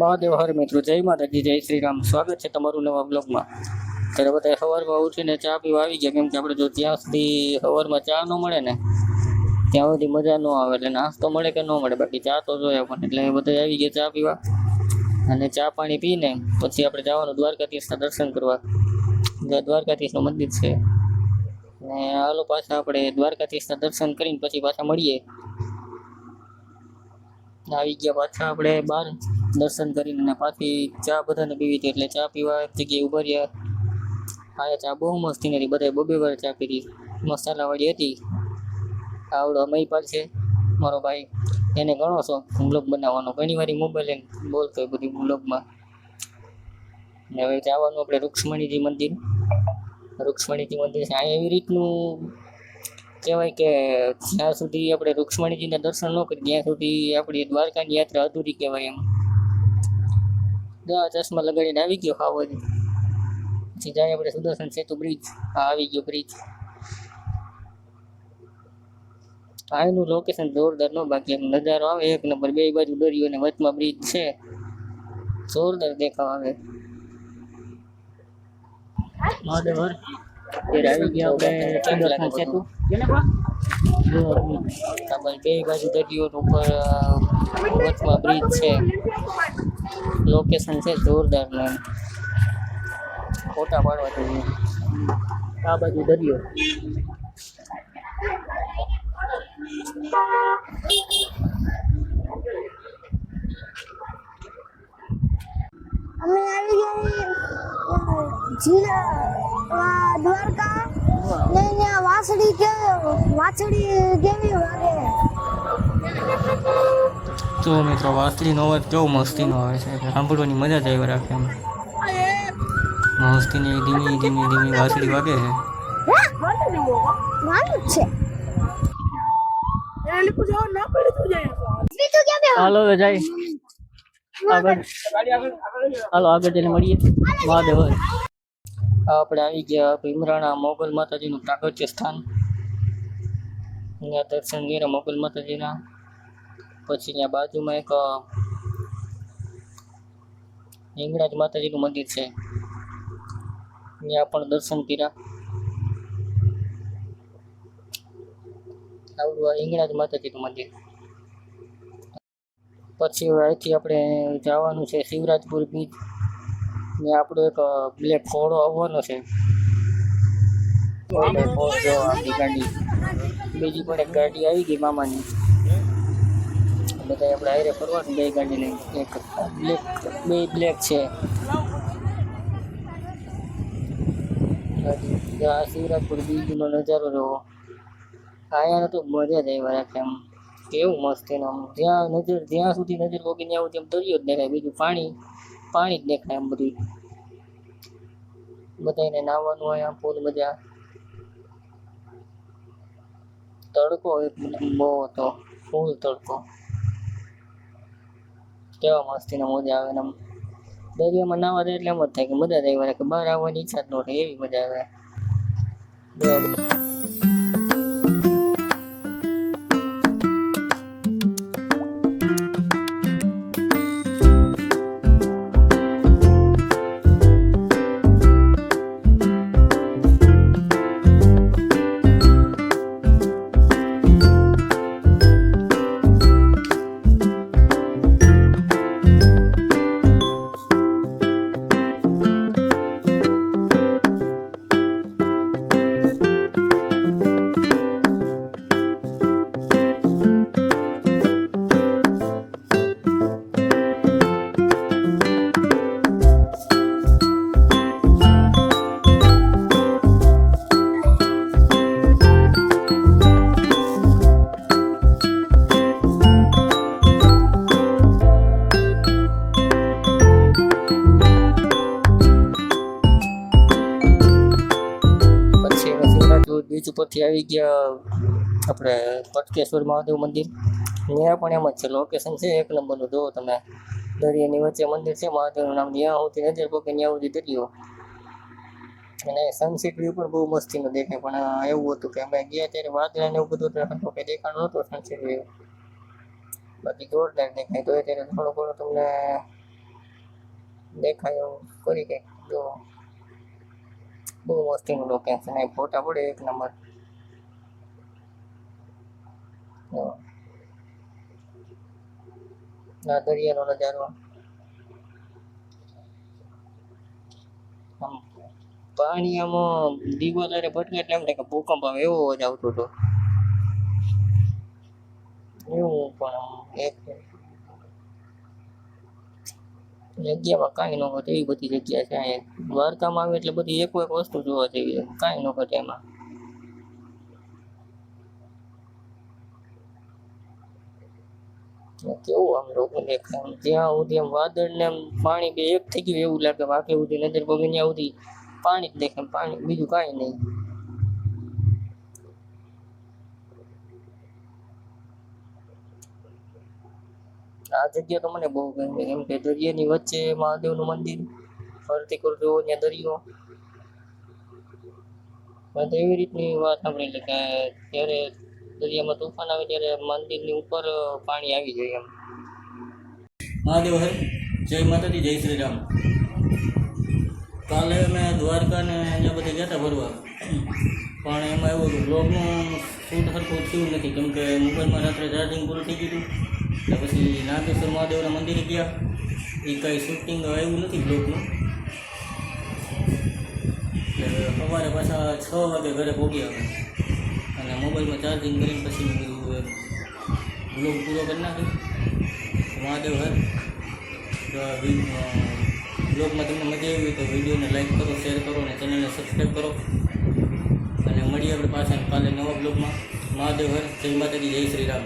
મહાદેવ હર મિત્રો, જય માતાજી, જય શ્રી રામ સ્વાગત છે તમારું નવા બ્લોગમાં ત્યારે બધા સવારમાં ઉઠીને ચા પીવા આવી ગયા, કેમ કે આપણે જો ત્યાં સુધી સવારમાં ચા ન મળે ને, ત્યાં સુધી મજા ન આવે એટલે નાસ્તો મળે કે ન મળે, બાકી ચા તો જોઈએ પણ. એટલે બધા આવી ગયા ચા પીવા અને ચા પાણી પીને પછી આપણે જવાનું દ્વારકાધીશના દર્શન કરવા. દ્વારકાધીશનું મંદિર છે. અને હાલો પાછા આપણે દ્વારકાધીશના દર્શન કરીને પછી પાછા મળીએ. આવી ગયા પાછા આપણે બહાર દર્શન કરીને અને પાછી ચા બધાને પીવી હતી એટલે ચા પીવા એક જગ્યાએ ઊભા રહ્યા. આ ચા બહુ મસ્તી હતી બધાએ બબે વાર ચા પીધી. મસાલાવાળી હતી. આવડો મહીપાલ છે, મારો ભાઈ. એને ઘણો શોખ બ્લોગ બનાવવાનો. ઘણી વાર મોબાઈલ લઈને બોલતો હોય બધી બ્લોગમાં હવે જવાનું આપણે રૂક્ષ્મણીજી મંદિર. રૂક્ષ્મણીજી મંદિર છે. આ એવી રીતનું કહેવાય કે જ્યાં સુધી આપણે રૂક્ષ્મણીજીના દર્શન ન કરીએ, ત્યાં સુધી આપણી દ્વારકાની યાત્રા અધૂરી કહેવાય એમ. દવા ચશ્મા લગાડીને આવી ગયો ખાવો પછી જાય આપણે સુદર્શન સેતુ બ્રિજ આવી ગયો બ્રિજ આનું લોકેશન જોરદાર નો બાકી એમ નજારો આવે. એક નંબર બે બાજુ દરિયો અને વચમાં બ્રિજ છે. જોરદાર દેખાવ આવે. મહાદેવ આવી ગયા આપણે સુદર્શન સેતુ. બે બાજુ દરિયો ઉપર વચમાં બ્રિજ છે. લોકેશન છે જોરદાર ને ફોટા પાડવા જોઈએ. આ બાજુ દરિયો અમે આવી ગયા જિલ્લા દ્વારકા ને અહીંયા વાસળી કે વાછડી કેવી વાગે? જો મિત્રો વાસળીનો અવાજ કેવો મસ્તીનો આવે છે. એટલે સાંભળવાની મજા જ આવી રાખે એમ. મસ્તીની ધીમી ધીમી ધીમી વાસળી વાગે છે. માનું જ છે. બીજું ક્યાં બે હાલો હવે જાય. આગળ. હાલો આગળ જઈને મળીએ. મહાદેવ હર. આ આપણે આવી ગયા ભીમરાણા મોગલ માતાજીનું પ્રાગટ્ય સ્થાન. અહીંયા દર્શન કર્યા મોગલ માતાજીના. પછી ત્યાં બાજુમાં એક હિંગળાજ માતાજીનું મંદિર છે. ત્યાં પણ દર્શન કર્યા. આવડું આ હિંગળાજ માતાજીનું મંદિર. પછી અહીંથી આપણે જવાનું છે શિવરાજપુર બીચ. ને આપણો એક બ્લેક ઘોડો આવવાનો છે. આપણી ગાડી. બીજી પણ એક ગાડી આવી ગઈ મામાની. બધા આપણે હાઈરે ફરવાનું બે ગાડી લઈને એક બ્લેક બે બ્લેક છે. આ શિવરાજપુર બીજનો નજારો જોવો. આયાને તો મજા જ આવ્યા રાખે એમ. કેવું મસ્ત એનું જ્યાં નજર જ્યાં સુધી નજર વગીને આવું તેમ દરિયો જ દેખાય. બીજું પાણી. પાણી જ દેખાય એમ બધું. બધાને નાહવાનું હોય આમ પૂલ બધા. તડકો એક બહુ હતો ફૂલ તડકો. કેવા મસ્તીના મજા આવે ને આમ. દરિયામાં નાવા જાય એટલે એમ જ થાય કે મજા જ રાખે બહાર આવવાની ઈચ્છા જ ન થાય, એવી મજા આવે. બરાબર. બીચ ઉપરથી આવી ગયા આપણે પટકેશ્વર મહાદેવ મંદિર. ત્યાં પણ એમ જ છે લોકેશન છે, એક નંબરનું. જુઓ તમે દરિયાની વચ્ચે મંદિર છે, મહાદેવનું નામ ત્યાં સુધી નજર પોકે ત્યાં સુધી દરિયો. અને સનસેટ વ્યૂ પણ બહુ મસ્તીનો દેખાય. પણ એવું હતું કે અમે ગયા ત્યારે વાદળા ને એવું બધું હતું નહોતો દેખાણું નહોતું સનસેટ વ્યૂ બાકી જોરદાર દેખાય. તો ત્યારે થોડો ઘણો તમને દેખાય એવું કરી કંઈક. જો બહુ મસ્તીનું લોકેશન અહીં ફોટા પડે, એક નંબર. આ દરિયાનો નજારો. પાણી આમાં દિવાલ અરે ભટકે એટલે એમ થાય કે ભૂકંપ આવે, એવો જ આવતો હતો. એવું પણ એક જગ્યામાં કાંઈ ન ઘટે એવી બધી જગ્યા છે અહીંયા. દ્વારકામાં આવે એટલે બધી એક એક વસ્તુ જોવા જેવી છે. કાંઈ ન ઘટે એમાં કેવું આમ લોકો દેખાય આમ જ્યાં સુધી આમ વાદળ ને આમ પાણી બે એક થઈ ગયું એવું લાગે. બાકી સુધી નજર પગે ત્યાં સુધી પાણી જ દેખાય પાણી, બીજું કાંઈ નહીં. આ જગ્યા તો મને બહુ ગમે. કેમ કે દરિયાની વચ્ચે મહાદેવનું મંદિર, ફરતી કરજો, ત્યાં દરિયો. તો એવી રીતની વાત સાંભળેલી કે ત્યારે દરિયામાં તોફાન આવે ત્યારે મંદિરની ઉપર પાણી આવી જાય એમ. મહાદેવ હર જય માતાજી, જય શ્રી રામ. કાલે અમે દ્વારકા ને અહીંયા બધે ગયા હતા ફરવા. પણ એમાં એવું હતું બ્લોગનું શૂટ સરખું થયું નથી. કેમ કે મોબાઈલમાં રાત્રે ચાર્જિંગ પૂરું થઈ ગયું હતું. પછી નાગેશ્વર મહાદેવના મંદિરે ગયા. એ કાંઈ શૂટિંગ આવ્યું નથી બ્લોકનું એટલે સવારે પાછા છ વાગે ઘરે પહોંચ્યા અમે. અને મોબાઈલમાં ચાર્જિંગ કરીને પછી મેં કીધું બ્લોક પૂરો કરી નાખ્યો મહાદેવ હર બ્લોગમાં તમને મજા આવી તો વિડીયોને લાઇક કરો શેર કરો અને ચેનલને સબસ્ક્રાઈબ કરો. અને મળીએ આપણે પાછા કાલે નવા બ્લોગમાં મહાદેવ હર જય માતાજી, જય શ્રી રામ.